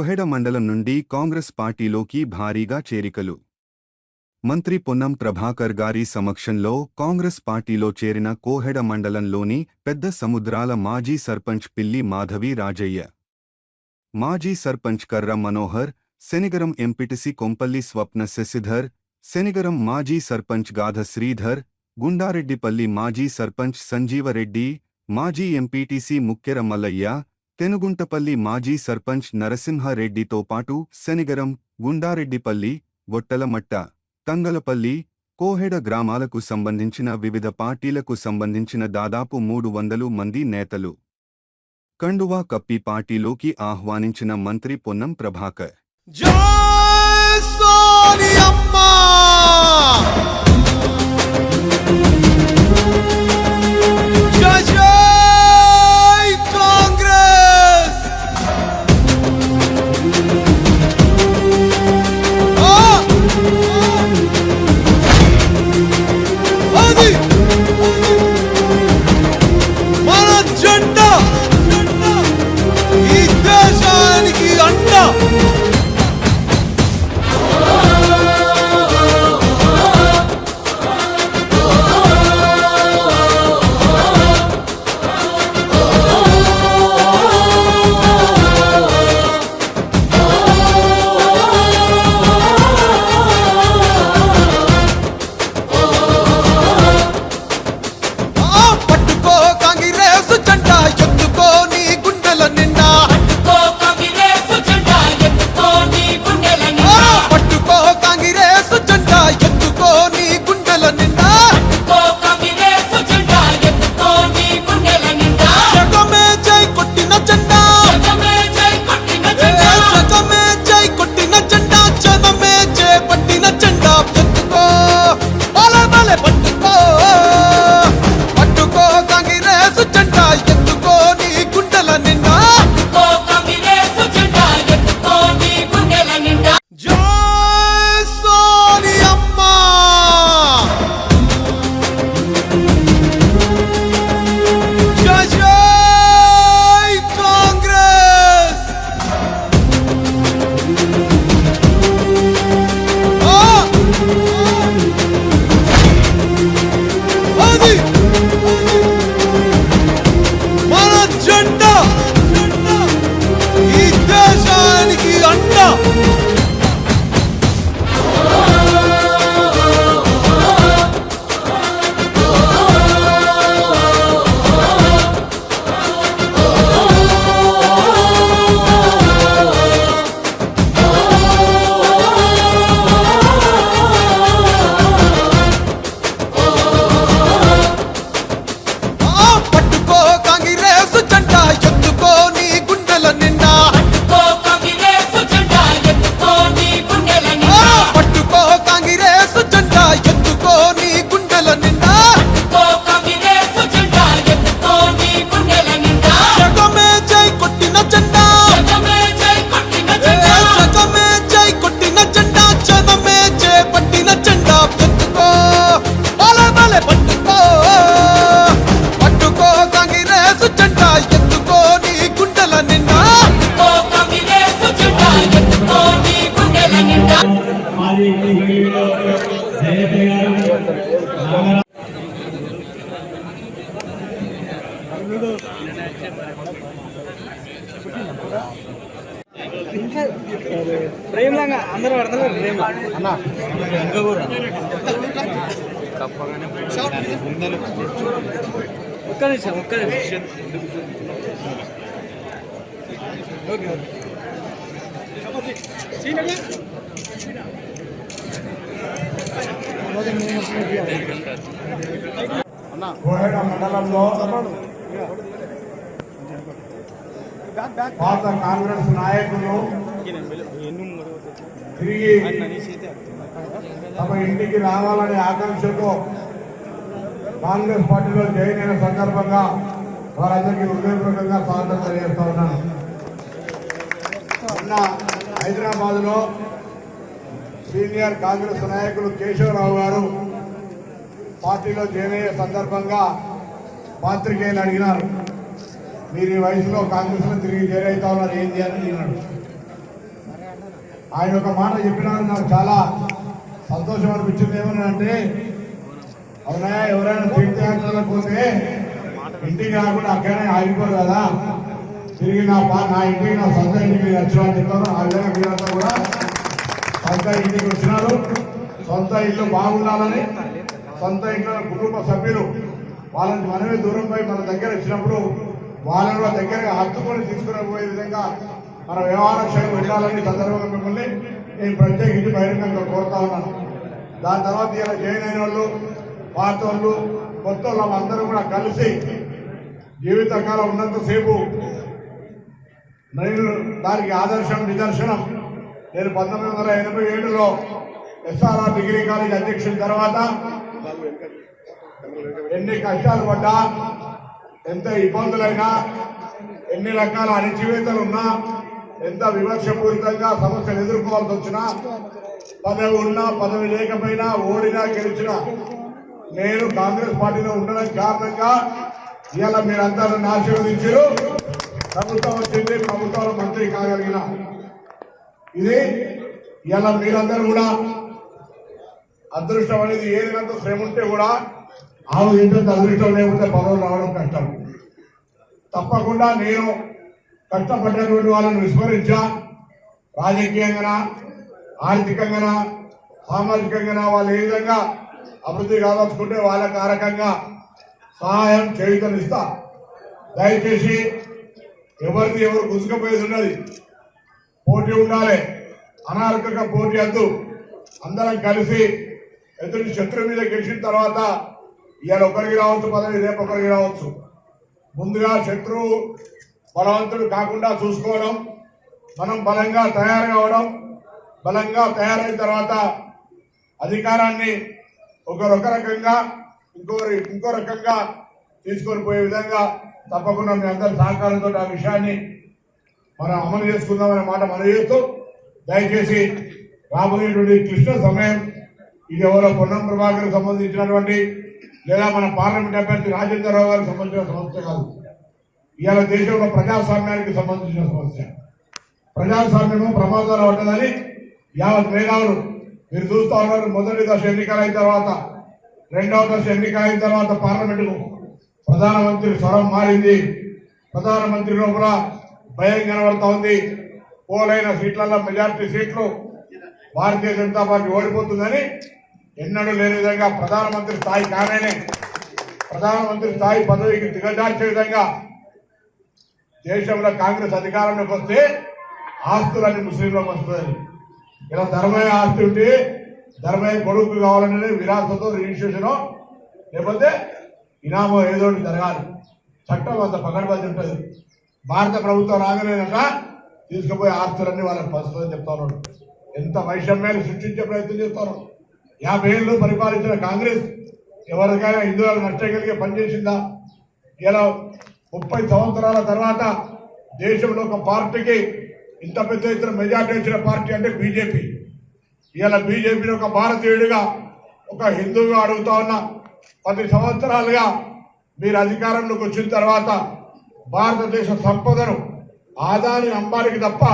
కొహెడ మండలం నుండి కాంగ్రెస్ పార్టీలోకి భారీగా చేరికలు. మంత్రి పొన్నం ప్రభాకర్ గారి సమక్షంలో కాంగ్రెస్ పార్టీలో చేరిన కోహెడ మండలంలోని పెద్ద సముద్రాల మాజీ సర్పంచ్ పిల్లి మాధవి రాజయ్య. మాజీ సర్పంచ్ కర్ర మనోహర్ శనిగరం ఎంపిటిసి కొంపల్లి స్వప్న శశిధర్ శనిగరం మాజీ సర్పంచ్ గాధ శ్రీధర్ గుండారెడ్డిపల్లి మాజీ సర్పంచ్ సంజీవరెడ్డి మాజీ ఎంపీటీసీ ముక్కెర మల్లయ్య తెనుగుంటపల్లి మాజీ సర్పంచ్ నరసింహారెడ్డితో పాటు శనిగరం గుండారెడ్డిపల్లి ఒట్టలమట్ట తంగలపల్లి కోహెడ గ్రామాలకు సంబంధించిన వివిధ పార్టీలకు సంబంధించిన దాదాపు మూడు వందలు మంది నేతలు. కండువా కప్పి పార్టీలోకి ఆహ్వానించిన మంత్రి పొన్నం ప్రభాకర్. జై సోనియమ్మ! ప్రేమలాగా అందరూ అన్న ఇంకా కూడా ఒక్క నిమిషం ఒక్క నిమిషం. కోహెడ మండలంలో పాత కాంగ్రెస్ నాయకులు తిరిగి తమ ఇంటికి రావాలనే ఆకాంక్షతో కాంగ్రెస్ పార్టీలో జాయిన్ అయిన సందర్భంగా వారందరికీ హృదయపూర్వకంగా స్వాగతం తెలియజేస్తా ఉన్నాను. నిన్న హైదరాబాద్లో సీనియర్ కాంగ్రెస్ నాయకులు కేశవరావు గారు పార్టీలో జాయిన్ అయ్యే సందర్భంగా పాత్రికేయులు అడిగినారు. మీరు ఈ వయసులో కాంగ్రెస్లో తిరిగి అవుతా ఉన్నారు ఏంటి అని అడిగినాడు ఆయన ఒక మాట చెప్పినారు నాకు చాలా సంతోషం అనిపించింది. ఏమని అంటే అవునా ఎవరైనా తీర్థయాత్రలకు పోతే ఇంటికి రాకుండా అక్కడనే ఆగిపోరు కదా. తిరిగి నా పా నా ఇంటికి నా సొంత ఇంటికి వచ్చినా అని చెప్పాను ఆ విధంగా మీరంతా కూడా సొంత ఇంటికి వచ్చినారు. సొంత ఇల్లు బాగుండాలని సొంత ఇంట్లో కుటుంబ సభ్యులు వాళ్ళని మనమే దూరం పోయి మన దగ్గర వచ్చినప్పుడు వాళ్ళని కూడా దగ్గరగా హత్తుకొని తీసుకుని పోయే విధంగా మన వ్యవహార క్షయం వెళ్ళాలని సందర్భంగా మిమ్మల్ని నేను ప్రత్యేకించి బహిరంగంగా కోరుతా ఉన్నాను. దాని తర్వాత ఇలా జాయిన్ అయిన వాళ్ళు పాత వాళ్ళు కొత్త వాళ్ళు అందరూ కూడా కలిసి జీవితకాలం ఉన్నంతసేపు నేను దానికి ఆదర్శం నిదర్శనం. నేను పంతొమ్మిది వందల ఎనభై ఏడులో ఎస్ఆర్ఆర్ డిగ్రీ కాలేజ్ అధ్యక్షుల తర్వాత ఎన్ని కష్టాలు పడ్డా ఎంత ఇబ్బందులైనా ఎన్ని రకాల అణిచివేతలు ఉన్నా ఎంత వివక్షపూరితంగా సమస్యలు ఎదుర్కోవాల్సి వచ్చినా పదవి ఉన్నా పదవి లేకపోయినా ఓడినా గెలిచినా నేను కాంగ్రెస్ పార్టీలో ఉండడం కారణంగా ఇవాళ మీరంతా నన్ను ఆశీర్వదించారు. ప్రభుత్వం వచ్చింది ప్రభుత్వంలో మంత్రి కాగలిగిన. ఇది ఇలా మీరందరూ కూడా అదృష్టం అనేది ఏదినంత శ్రమ ఉంటే కూడా ఆ ఏంటంత అదృష్టం లేకపోతే పదవులు రావడం కష్టం. తప్పకుండా నేను కష్టపడినటువంటి వాళ్ళని విస్మరించా. రాజకీయంగా ఆర్థికంగా సామాజికంగా వాళ్ళు ఏ విధంగా అభివృద్ధి కాదలుచుకుంటే వాళ్ళ కారకంగా సహాయం చేయుతనిస్తా దయచేసి ఎవరిది ఎవరు గుంజుకపోయేది ఉన్నది పోటీ ఉండాలి. అనార్కక పోటీ వద్దు. అందరం కలిసి ఎదుటి శత్రువు మీద గెలిచిన తర్వాత ఇవాళ ఒకరికి రావచ్చు పదవి రేపు ఒకరికి రావచ్చు. ముందుగా శత్రువు బలవంతుడు కాకుండా చూసుకోవడం మనం బలంగా తయారు కావడం బలంగా తయారైన తర్వాత అధికారాన్ని ఒకరొక రకంగా ఇంకొకరు ఇంకో రకంగా తీసుకొని పోయే విధంగా తప్పకుండా మీ అందరి సహకారంతో ఆ విషయాన్ని మనం అమలు చేసుకుందామనే మాట మనం చేస్తూ దయచేసి రాబోయేటువంటి క్లిష్ట సమయం ఇది ఎవరో పొన్నం ప్రభాకర్ సంబంధించినటువంటి లేదా మన పార్లమెంట్ అభ్యర్థి రాజేంద్రరావు గారికి సంబంధించిన సమస్య కాదు. ఇవాళ దేశంలో ప్రజాస్వామ్యానికి సంబంధించిన సమస్య. ప్రజాస్వామ్యము ప్రమాదాలు పడ్డదని యావత్ మేధావులు మీరు చూస్తా ఉన్నారు. మొదటి దశ ఎన్నికలు అయిన తర్వాత రెండవ దశ ఎన్నిక అయిన తర్వాత పార్లమెంటుకు ప్రధానమంత్రి స్వరం మారింది. ప్రధానమంత్రి లోపల భయం కనబడతా ఉంది. పోలైన సీట్లలో మెజార్టీ సీట్లు భారతీయ జనతా పార్టీ ఓడిపోతుందని ఎన్నడూ లేని విధంగా ప్రధానమంత్రి స్థాయి కానే ప్రధానమంత్రి స్థాయి పదవికి దిగజార్చే విధంగా దేశంలో కాంగ్రెస్ అధికారంలోకి వస్తే ఆస్తులన్నీ ముస్లింలకు వస్తుంది ఇలా ధర్మయ్య ఆస్తి ఉంటే ధర్మయ్య కొడుకు కావాలనేది విరాసతో రిజిస్ట్రేషన్ లేకపోతే ఇనామో ఏదో ఒకటి జరగాలి. చట్టం అంత పకడ్బందీ ఉంటుంది. భారత ప్రభుత్వం రాగలేనక తీసుకుపోయి ఆస్తులన్నీ వాళ్ళకి పంచుతుందని చెప్తాను ఎంత వైషమ్యాలు సృష్టించే ప్రయత్నం చేస్తారు. యాభై ఏళ్ళు పరిపాలించిన కాంగ్రెస్ ఎవరికైనా హిందువులకు నష్టం కలిగే పనిచేసిందా ఇలా ముప్పై సంవత్సరాల తర్వాత దేశంలో ఒక పార్టీకి ఇంత పెద్ద ఎత్తున మెజార్టీ వచ్చిన పార్టీ అంటే బీజేపీ. ఇవాళ బీజేపీని ఒక భారతీయుడిగా ఒక హిందువుగా అడుగుతా ఉన్నా పది సంవత్సరాలుగా మీరు అధికారంలోకి వచ్చిన తర్వాత భారతదేశ సంపదను ఆదాని అంబానికి తప్ప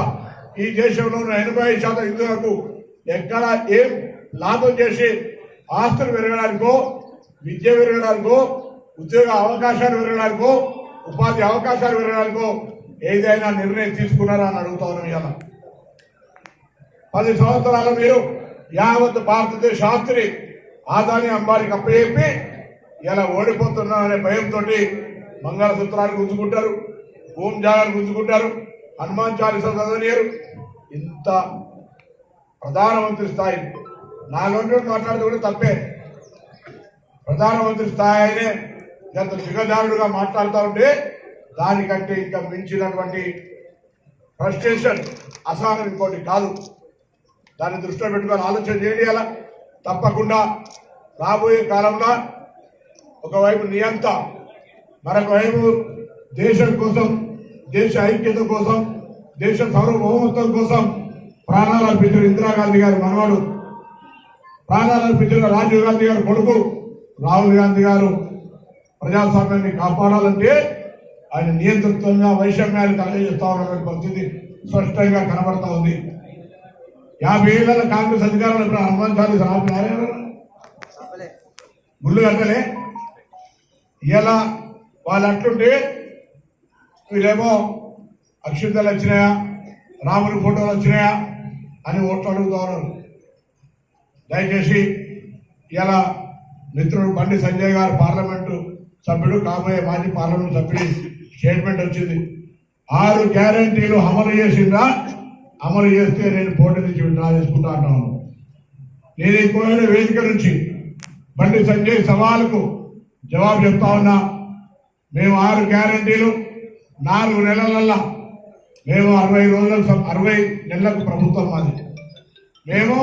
ఈ దేశంలో ఉన్న ఎనభై శాతం హిందువులకు ఎక్కడ ఏం లాభం చేసి ఆస్తులు పెరగడానికో విద్య పెరగడానికో ఉద్యోగ అవకాశాలు పెరగడానికో ఉపాధి అవకాశాలు పెరగడానికో ఏదైనా నిర్ణయం తీసుకున్నారా అని అడుగుతా ఉన్నాం ఇవాళ. పది సంవత్సరాలు మీరు యావత్ భారతదేశ శాస్త్రి ఆదాని అంబారికి అప్పచెప్పి ఇలా ఓడిపోతున్నా అనే భయంతో మంగళసూత్రాన్ని గుంజుకుంటారు భూమి జాగాన్ని గుంజుకుంటారు హనుమాన్ చాలీసా చదవనియరు. ఇంత ప్రధానమంత్రి స్థాయి. నాలుగు మాట్లాడితే కూడా తప్పే. ప్రధానమంత్రి స్థాయి అయినే ఎంత దిగజారుడుగా మాట్లాడుతూ ఉంటే దానికంటే ఇంకా మించినటువంటి ఫ్రస్ట్రేషన్ అసహనం ఇంకోటి కాదు. దాన్ని దృష్టిలో పెట్టుకొని ఆలోచన చేయండి తప్పకుండా రాబోయే కాలంలో ఒకవైపు నియంత మరొక వైపు దేశం కోసం దేశ ఐక్యత కోసం దేశ సార్వభౌమత్వం కోసం ప్రాణాలు అర్పించిన ఇందిరాగాంధీ గారి మనవాడు ప్రాణాలు అర్పించిన రాజీవ్ గాంధీ గారు కొడుకు రాహుల్ గాంధీ గారు ప్రజాస్వామ్యాన్ని కాపాడాలంటే ఆయన నియంతృత్వంగా వైషమ్యాన్ని కలగజేస్తా ఉన్నటువంటి పరిస్థితి స్పష్టంగా కనబడతా ఉంది. యాభై ఏళ్ళ కాంగ్రెస్ అధికారంలో ఇప్పుడు రాపినారే గుళ్ళు కట్టలే? ఇలా వాళ్ళు అట్లుంటే వీళ్ళేమో అక్షింతలు వచ్చినాయా? రాముని ఫోటోలు వచ్చినాయా? అని ఓట్లు అడుగుతా ఉన్నారు. దయచేసి ఇలా మిత్రుడు బండి సంజయ్ గారు పార్లమెంటు సభ్యుడు కాబోయే మాజీ పార్లమెంట్ సభ్యుడి స్టేట్మెంట్ వచ్చింది. ఆరు గ్యారంటీలు అమలు చేసిందా అమలు చేస్తే నేను పోటీ నుంచి విడ్రా చేసుకుంటా అంటాను నేను ఈ వేదిక నుంచి బండి సంజయ్ సవాల్కు జవాబు చెప్తా ఉన్నా. మేము ఆరు గ్యారంటీలు నాలుగు నెలలల్లా మేము అరవై రోజుల అరవై నెలలకు ప్రభుత్వం మాది. మేము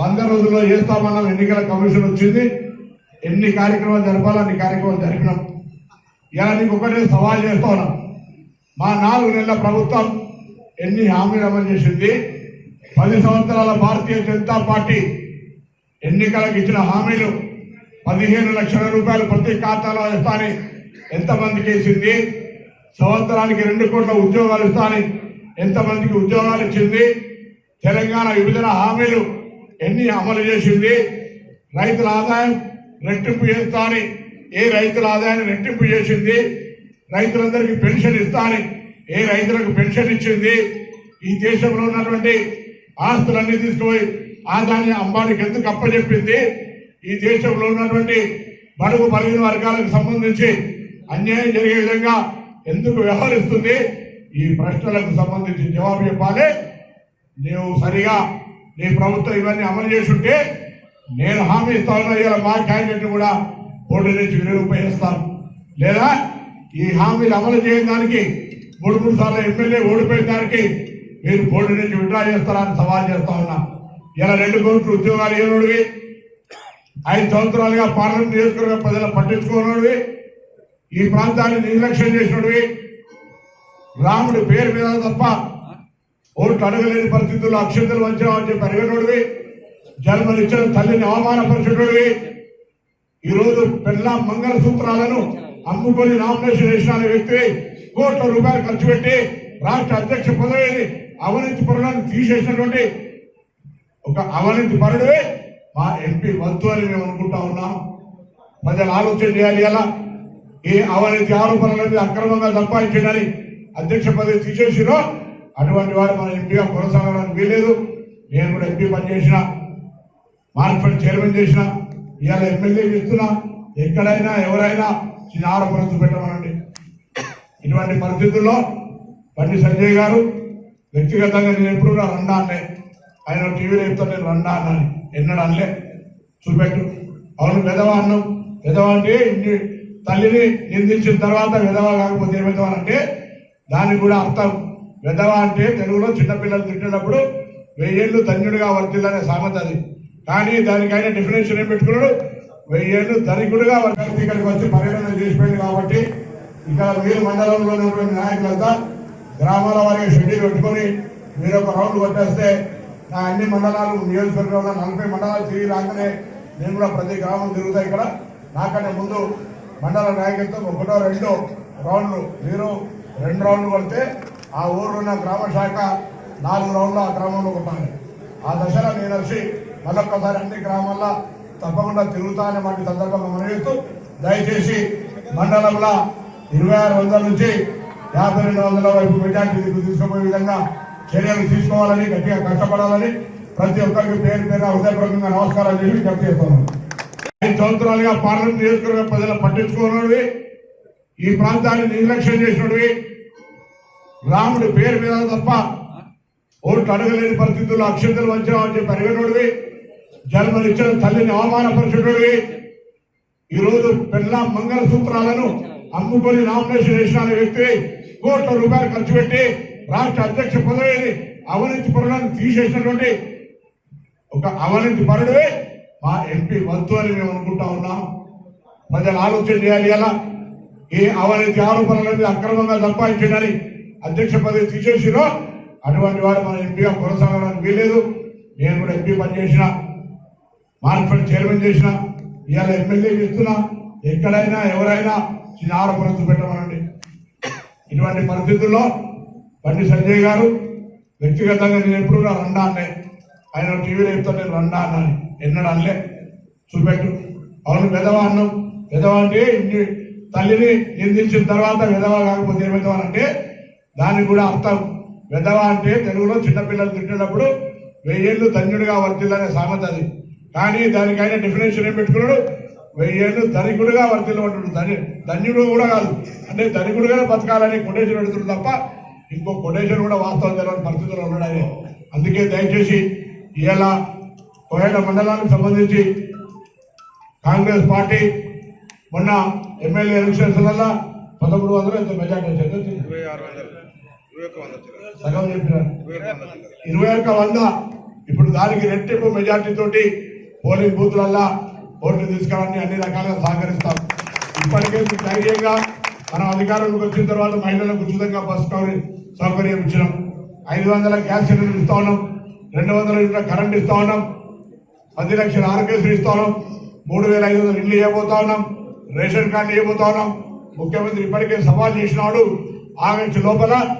వంద రోజుల్లో చేస్తామన్నాం ఎన్నికల కమిషన్ వచ్చింది. ఎన్ని కార్యక్రమాలు జరపాలో అన్ని కార్యక్రమాలు జరిపినాం. ఇలా నీకు ఒకటే సవాల్ చేస్తా ఉన్నాం. మా నాలుగు నెలల ప్రభుత్వం ఎన్ని హామీలు అమలు చేసింది? పది సంవత్సరాల భారతీయ జనతా పార్టీ ఎన్నికలకు ఇచ్చిన హామీలు పదిహేను లక్షల రూపాయలు ప్రతి ఖాతాలో ఇస్తానని ఎంతమందికి ఇచ్చింది సంవత్సరానికి రెండు కోట్ల ఉద్యోగాలు ఇస్తానని ఎంతమందికి ఉద్యోగాలు ఇచ్చింది? తెలంగాణ విభజన హామీలు ఎన్ని అమలు చేసింది? రైతుల ఆదాయం రెట్టింపు చేస్తానని ఏ రైతుల ఆదాయాన్ని రెట్టింపు చేసింది రైతులందరికీ పెన్షన్ ఇస్తానని ఏ రైతులకు పెన్షన్ ఇచ్చింది ఈ దేశంలో ఉన్నటువంటి ఆస్తులన్నీ తీసుకుపోయి ఆదాన్ని అంబానికి ఎందుకు అప్పచెప్పింది ఈ దేశంలో ఉన్నటువంటి బడుగు బలహీన వర్గాలకు సంబంధించి అన్యాయం జరిగే విధంగా ఎందుకు వ్యవహరిస్తుంది ఈ ప్రశ్నలకు సంబంధించి జవాబు చెప్పాలి. నీవు సరిగా నీ ప్రభుత్వం ఇవన్నీ అమలు చేసుంటే నేను హామీ ఇస్తా ఇలా మా క్యాండిడేట్ కూడా పోటీ నుంచి వినియోగిస్తాను లేదా ఈ హామీలు అమలు చేయడానికి మూడు మూడు సార్లు ఎమ్మెల్యే ఓడిపోయిన దానికి మీరు పోటీ నుంచి విడ్రా చేస్తారని సవాల్ చేస్తా ఉన్నా. ఇలా రెండు కోట్లు ఉద్యోగాలు ఇవ్వనుడివి ఐదు సంవత్సరాలుగా పార్లమెంట్ నియోజకవర్గ ప్రజలు పట్టించుకోనుడివి ఈ ప్రాంతాన్ని నిర్లక్ష్యం చేసినవి రాముడి పేరు మీద తప్ప ఓట్లు అడగలేని పరిస్థితుల్లో అక్షంతలు వచ్చామని చెప్పి అడిగినోడివి. జన్మనిచ్చిన తల్లిని అవమానపరిచినోడివి ఈరోజు రోజు పెళ్ళ మంగళ సూత్రాలను అమ్ముకొని నామినేషన్ వేసిన వ్యక్తి కోట్ల రూపాయలు ఖర్చు పెట్టి రాష్ట్ర అధ్యక్ష పదవిని అవనీతి పరులను తీసేసినటువంటి ఒక అవనీతి పరుడే మా ఎంపీ వద్దు అని మేము అనుకుంటా ఉన్నాం. ప్రజలు ఆలోచన చేయాలి ఎలా? ఏ అవినీతి ఆరోపణల మీద అక్రమంగా సంపాదించడని అధ్యక్ష పదవి తీసేసిరో అటువంటి వారు మన ఎంపీగా కొనసాగడానికి వీలేదు నేను కూడా ఎంపీ పనిచేసిన మార్కెట్ చైర్మన్ చేసిన ఇవాళ ఎమ్మెల్యే చేస్తున్నా ఎక్కడైనా ఎవరైనా చిన్న ఆరోపణలు పెట్టమనండి ఇటువంటి పరిస్థితుల్లో బండి సంజయ్ గారు వ్యక్తిగతంగా నేను ఎప్పుడు కూడా రండా అన్నే ఆయన టీవీలో చెప్తా నేను రండా అన్నాను. ఎన్నడూ అనలే. చూపెట్టు. అవును పెదవా అన్నం విధవ అంటే ఇన్ని తల్లిని నిందించిన తర్వాత విధవ కాకపోతే ఏ విధవ అంటే దానికి కూడా అర్థం. విధవ అంటే తెలుగులో చిన్నపిల్లలు తిట్టినప్పుడు వెయ్యేళ్ళు ధన్యుడిగా వర్తిల్లనే సామెత అది. కానీ దానికైనా డెఫినేషన్ ఏం పెట్టుకున్నాడు? వెయ్యేళ్ళు ధనికుడిగా వర్గానికి ఇక్కడికి వచ్చి పర్యటన చేసిపోయింది కాబట్టి ఇక్కడ మీరు మండలంలో ఉన్నటువంటి నాయకులంతా గ్రామాల వారికి షెడ్యూల్ పెట్టుకొని మీరు ఒక రౌండ్ కొట్టేస్తే నా అన్ని మండలాలు నియోజకవర్గంలో నలభై మండలాలు తిరిగి రాగానే నేను కూడా ప్రతి గ్రామం తిరుగుతా ఇక్కడ. నాకంటే ముందు మండల నాయకులతో ఒకటో రెండో రౌండ్లు. మీరు రెండు రౌండ్లు కొడితే ఆ ఊరు ఉన్న గ్రామ శాఖ నాలుగు రౌండ్లు ఆ గ్రామంలో కొట్టాలి. ఆ దశలో నేను వచ్చి మరొకసారి అన్ని గ్రామాల్లో తప్పకుండా తిరుగుతానే వాటి సందర్భంగా మనవిస్తూ దయచేసి మండలంలో ఇరవై ఆరు వందల నుంచి యాభై రెండు వందల వైపు మెజార్టీ తీసుకుపోయే విధంగా చర్యలు తీసుకోవాలని గట్టిగా కష్టపడాలని ప్రతి ఒక్కరికి పేరు పేరు హృదయపూర్వకంగా నమస్కారాలు చేసి విజ్ఞప్తి చేస్తున్నాను. ఐదు సంవత్సరాలుగా పార్లమెంట్ నియోజకవర్గ ప్రజలు పట్టించుకున్నవి ఈ ప్రాంతాన్ని నిర్లక్ష్యం చేసినవి రాముడి పేరు మీద తప్ప ఓట్లు అడగలేని పరిస్థితుల్లో అక్షంతలు వంచామని చెప్పి అడిగినవి జన్మనిచ్చిన తల్లిని అవమానపరిచినోడివి ఈరోజు రోజు పెళ్ళ మంగళ సూత్రాలను అమ్ముకొని నామినేషన్ వేసిన వ్యక్తి కోట్ల రూపాయలు ఖర్చు పెట్టి రాష్ట్ర అధ్యక్ష పదవిని అవనీతి పరులను తీసేసినటువంటి ఒక అవనీతి పరుడే మా ఎంపీ వద్దు అని మేము అనుకుంటా ఉన్నాం. ప్రజలు ఆలోచన చేయాలి ఎలా? ఏ అవినీతి ఆరోపణల అక్రమంగా సంపాదించడని అధ్యక్ష పదవి తీసేసిరో అటువంటి వాడు మన ఎంపీగా కొనసాగడానికి వీలేదు నేను కూడా ఎంపీ పనిచేసిన మార్కెట్ చైర్మన్ చేసిన ఇవాళ ఎమ్మెల్యే చేస్తున్నా ఎక్కడైనా ఎవరైనా చిన్న ఆరోపణలు పెట్టమనండి. ఇటువంటి పరిస్థితుల్లో బండి సంజయ్ గారు వ్యక్తిగతంగా నేను ఎప్పుడు కూడా రండా అన్నే. ఆయన టీవీలో చెప్తాను నేను రండా అన్నాను ఎన్నడూ అనలే. చూపెట్టు. అవును పెదవా అన్నం. విధవ అంటే ఇంటి తల్లిని నిందించిన తర్వాత విధవా కాకపోతే ఏమిధవ అంటే దానికి కూడా అర్థం. విధవ అంటే తెలుగులో చిన్నపిల్లలు తిట్టినప్పుడు వెయ్యేళ్ళు ధన్యుడిగా వర్తిల్లనే సామెత అది. కానీ దానికైనా డెఫినేషన్ ఏం పెట్టుకున్నాడు? వెయ్యేళ్ళు ధనికుడుగా వర్తిల్లమంటుడు ధని ధన్యుడు కూడా కాదు. అంటే ధనికుడుగానే బతకాలని కొటేషన్ పెడుతుంది తప్ప ఇంకో కొటేషన్ కూడా వాస్తవం తెలియని పరిస్థితుల్లో ఉన్నాడు ఆయన. అందుకే దయచేసి ఇలా కోయట మండలానికి సంబంధించి కాంగ్రెస్ పార్టీ మొన్న ఎమ్మెల్యే ఎలక్షన్స్లలో పదమూడు వందలు ఎంత మెజార్టీ వచ్చింది? సగం చెప్పినారు. ఇరవై ఒక్క వంద ఇప్పుడు దానికి రెట్టింపు మెజార్టీ తోటి పోలింగ్ బూత్లల్లా ఓట్లు తీసుకోవాలని అన్ని రకాలుగా సహకరిస్తాం. ఇప్పటికే ధైర్యంగా మనం అధికారంలోకి వచ్చిన తర్వాత మహిళలకు ఉచితంగా బస్ సౌకర్యం- సౌకర్యం ఇచ్చినాం. ఐదు వందల గ్యాస్ సిలిండర్ ఇస్తా ఉన్నాం. రెండు వందల యూనిట్ల కరెంట్ ఇస్తా ఉన్నాం. పది లక్షల ఆరోగ్యశ్రీ ఇస్తా ఉన్నాం. మూడు వేల ఐదు వందల ఇల్లు ఇవ్వబోతా ఉన్నాం. రేషన్ కార్డు ఇవ్వబోతా ఉన్నాం. ముఖ్యమంత్రి ఇప్పటికే సవాల్ చేసినాడు. ఆగస్టు లోపల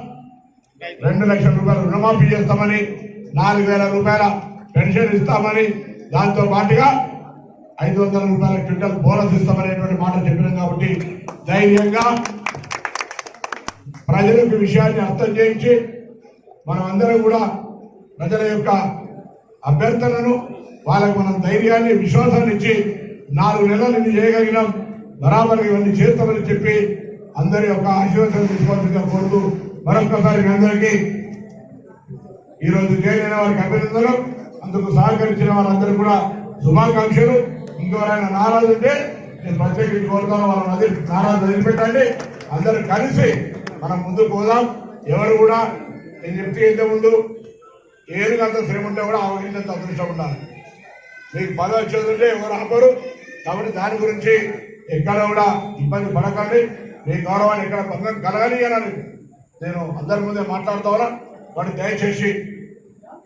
రెండు లక్షల రూపాయలు రుణమాఫీ చేస్తామని నాలుగు వేల రూపాయల పెన్షన్ ఇస్తామని దాంతో పాటుగా ఐదు వందల రూపాయల క్వింటల్ బోనస్ ఇస్తామనేటువంటి మాట చెప్పినాం కాబట్టి ధైర్యంగా ప్రజలకు విషయాన్ని అర్థం చేయించి మనం అందరం కూడా ప్రజల యొక్క అభ్యర్థనను వాళ్ళకు మనం ధైర్యాన్ని విశ్వాసాన్ని ఇచ్చి నాలుగు నెలలు ఇన్ని చేయగలిగినాం బరాబర్ ఇవన్నీ చేస్తామని చెప్పి అందరి యొక్క ఆశీర్వాదం తీసుకోవాల్సిందిగా కోరుతూ మరొకసారి మీ అందరికీ ఈరోజు రోజు జైలైన వారికి అభినందనలు. అందుకు సహకరించిన వాళ్ళందరూ కూడా శుభాకాంక్షలు. ఇంకెవరైనా నారాజు ఉంటే నేను ప్రత్యేకించి కోరుతాను. వాళ్ళని వదిలి నారాజు వదిలిపెట్టండి. అందరూ కలిసి మనం ముందుకు పోదాం. ఎవరు కూడా నేను చెప్తే ఇంత ముందు ఏనుగంత శ్రమ ఉంటే కూడా ఆవగించంత అదృష్టం ఉండాలి. మీకు పదవి వచ్చేది ఉంటే ఎవరు ఆపరు. కాబట్టి దాని గురించి ఎక్కడ కూడా ఇబ్బంది పడకండి. మీ గౌరవాన్ని ఎక్కడ భంగం కలగాలి అని నేను అందరి ముందే మాట్లాడుతా ఉన్నా. వాటి దయచేసి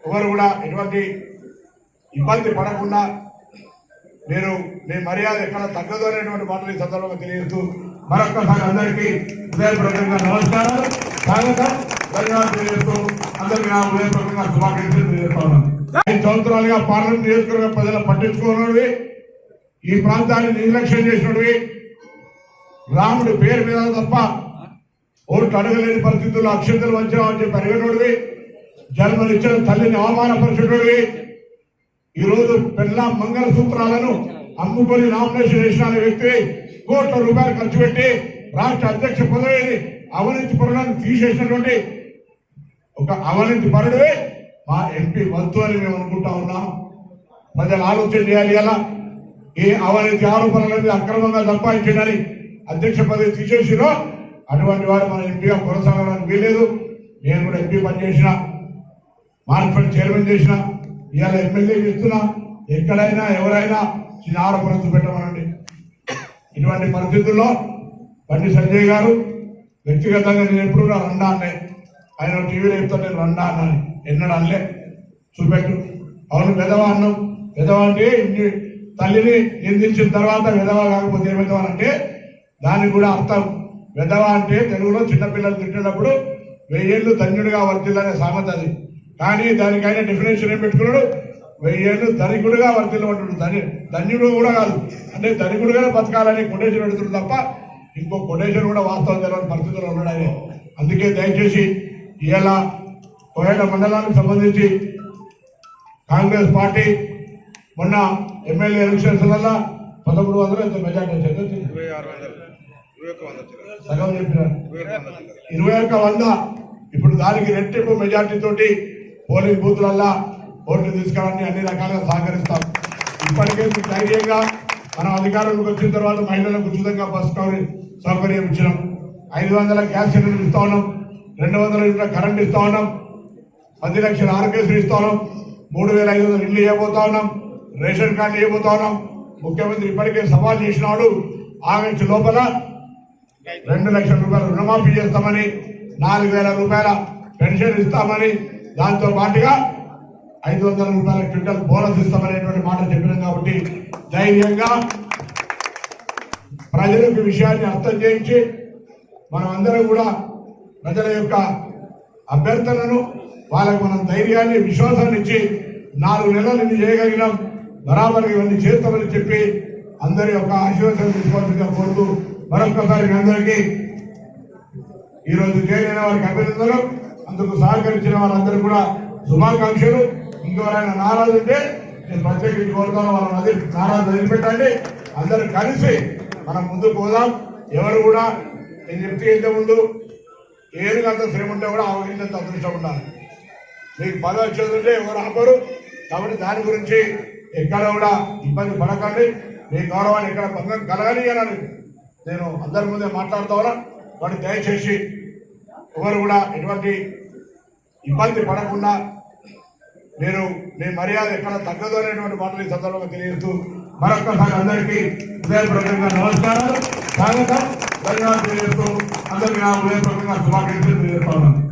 ఎవరు కూడా ఎటువంటి ఇబ్బంది పడకుండా నేను నేను మర్యాద ఎక్కడ తగ్గదు అనేటువంటి మాటలు ఈ సందర్భంగా తెలియజేస్తూ మరొక్కసారి అందరికీ హృదయపూర్వకంగా నమస్కారాలు. స్వాగతం. ధన్యవాదాలు తెలియజేస్తూ అందరికీ నా హృదయపూర్వకంగా శుభాకాంక్షలు తెలియజేస్తా ఐదు సంవత్సరాలుగా పార్లమెంట్ నియోజకవర్గ ప్రజలు పట్టించుకున్నవి ఈ ప్రాంతాన్ని నిర్లక్ష్యం చేసినవి రాముడి పేరు మీద తప్ప ఓట్లు అడగలేని పరిస్థితుల్లో అక్షంతలు వచ్చామని చెప్పి అడిగినోడివి. జన్మనిచ్చిన తల్లిని అవమానపరిచినోడివి. ఈరోజు పెళ్ళ మంగళ సూత్రాలను అమ్ముకొని నామినేషన్ చేసిన వ్యక్తి కోట్ల రూపాయలు ఖర్చు పెట్టి రాష్ట్ర అధ్యక్ష పదవిని అవనీతి పరులను తీసేసినటువంటి ఒక అవనీతి పరుడే మా ఎంపీ వద్దు అని మేము అనుకుంటా ఉన్నాం. ప్రజలు ఆలోచన చేయాలి ఎలా? ఏ అవనీతి ఆరోపణల అక్రమంగా సంపాదించడని అధ్యక్ష పదవి తీసేసిరో అటువంటి వారు మన ఎంపీగా కొనసాగడానికి వీలేదు నేను కూడా ఎంపీ పనిచేసిన మార్కెట్ చైర్మన్ చేసిన ఇవాళ ఎమ్మెల్యే చేస్తున్నా ఎక్కడైనా ఎవరైనా చిన్న ఆడపడుతు పెట్టమనండి. ఇటువంటి పరిస్థితుల్లో బండి సంజయ్ గారు వ్యక్తిగతంగా నేను ఎప్పుడు కూడా రండా అన్నే. ఆయన టీవీలో చెప్తాను నేను రండా అన్నాను ఎన్నడూ అనలే. చూపెట్టు. అవును పెదవా అన్నం విధవ అంటే ఇన్ని తల్లిని నిందించిన తర్వాత విధవా కాకపోతే ఏమిధవ అంటే దానికి కూడా అర్థం. విధవ అంటే తెలుగులో చిన్నపిల్లలు తిట్టినప్పుడు వెయ్యేళ్ళు ధన్యుడిగా వర్తిల్లనే సామెత అది. కానీ దానికైనా డెఫినేషన్ ఏం పెట్టుకున్నాడు? వెయ్యేళ్ళు ధనికుడుగా వర్తిల్లమంటుడు ధని ధన్యుడు కూడా కాదు. అంటే ధనికుడుగానే బతకాలని కొటేషన్ పెడుతుంది తప్ప ఇంకో కొటేషన్ కూడా వాస్తవం తెలియని పరిస్థితుల్లో ఉన్నాడు ఆయన. అందుకే దయచేసి ఇలా కోయట మండలానికి సంబంధించి కాంగ్రెస్ పార్టీ మొన్న ఎమ్మెల్యే ఎలక్షన్స్లలో పదమూడు వందలు ఎంత మెజార్టీ వచ్చింది? సగం చెప్పినారు. ఇరవై ఒక్క వంద. ఇప్పుడు దానికి రెట్టింపు మెజార్టీ తోటి పోలింగ్ బూత్లల్లా ఓట్లు తీసుకోవడానికి అన్ని రకాలుగా సహకరిస్తాం. ఇప్పటికే ధైర్యంగా మనం అధికారంలోకి వచ్చిన తర్వాత మహిళలకు ఉచితంగా బస్ సౌకర్యం- సౌకర్యం ఇచ్చినాం. ఐదు వందల గ్యాస్ సిలిండర్ ఇస్తా ఉన్నాం. రెండు వందల యూనిట్ల కరెంట్ ఇస్తా ఉన్నాం. పది లక్షల ఆరోగ్యశ్రీ ఇస్తా ఉన్నాం. మూడు వేల ఐదు వందల ఇల్లు ఇవ్వబోతా ఉన్నాం. రేషన్ కార్డు ఇవ్వబోతా ఉన్నాం. ముఖ్యమంత్రి ఇప్పటికే సవాల్ చేసినాడు. ఆగస్టు లోపల రెండు లక్షల రూపాయలు రుణమాఫీ చేస్తామని నాలుగు వేల రూపాయల పెన్షన్ ఇస్తామని దాంతో పాటుగా ఐదు వందల రూపాయల క్వింటల్ బోనస్ ఇస్తామనేటువంటి మాట చెప్పినాం కాబట్టి ధైర్యంగా ప్రజలకు విషయాన్ని అర్థం చేయించి మనం అందరం కూడా ప్రజల యొక్క అభ్యర్థనను వాళ్ళకు మనం ధైర్యాన్ని విశ్వాసాన్ని ఇచ్చి నాలుగు నెలలు ఇది చేయగలిగినాం బరాబర్ ఇవన్నీ చేస్తామని చెప్పి అందరి యొక్క ఆశీర్వాదం తీసుకోవాల్సిందిగా కోరుతూ మరొకసారి అందరికీ ఈరోజు చేయలేని వారికి అభినందనలు. అందుకు సహకరించిన వాళ్ళందరూ కూడా శుభాకాంక్షలు. ఇంకెవరైనా నారాజు ఉంటే నేను ప్రత్యేకించి కోరుతాను వాళ్ళని వదిలి నారాజు వదిలిపెట్టండి. అందరూ కలిసి మనం ముందుకు పోదాం. ఎవరు కూడా నేను చెప్తే ముందు ఏనుగంత శ్రమ ఉంటే కూడా ఆవగించంత అదృష్టం ఉండాలి. మీకు పదవి వచ్చేది ఉంటే ఎవరు ఆపరు. కాబట్టి దాని గురించి ఎక్కడ కూడా ఇబ్బంది పడకండి. మీ గౌరవాన్ని ఎక్కడ భంగం కలగనియనని నేను అందరి ముందే మాట్లాడుతా ఉన్నా. వాడు దయచేసి ఎవరు కూడా ఎటువంటి ఇబ్బంది పడకుండా నేను నేను మర్యాద ఎక్కడ తగ్గదు అనేటువంటి మాటలు ఈ సందర్భంగా తెలియజేస్తూ మరొక్కసారి అందరికీ హృదయపూర్వకంగా నమస్కారం స్వాగతం. ధన్యవాదాలు తెలియజేస్తూ అందరికీ నా హృదయపూర్వకంగా శుభాకాంక్షలు తెలియజేస్తా ఉన్నాను.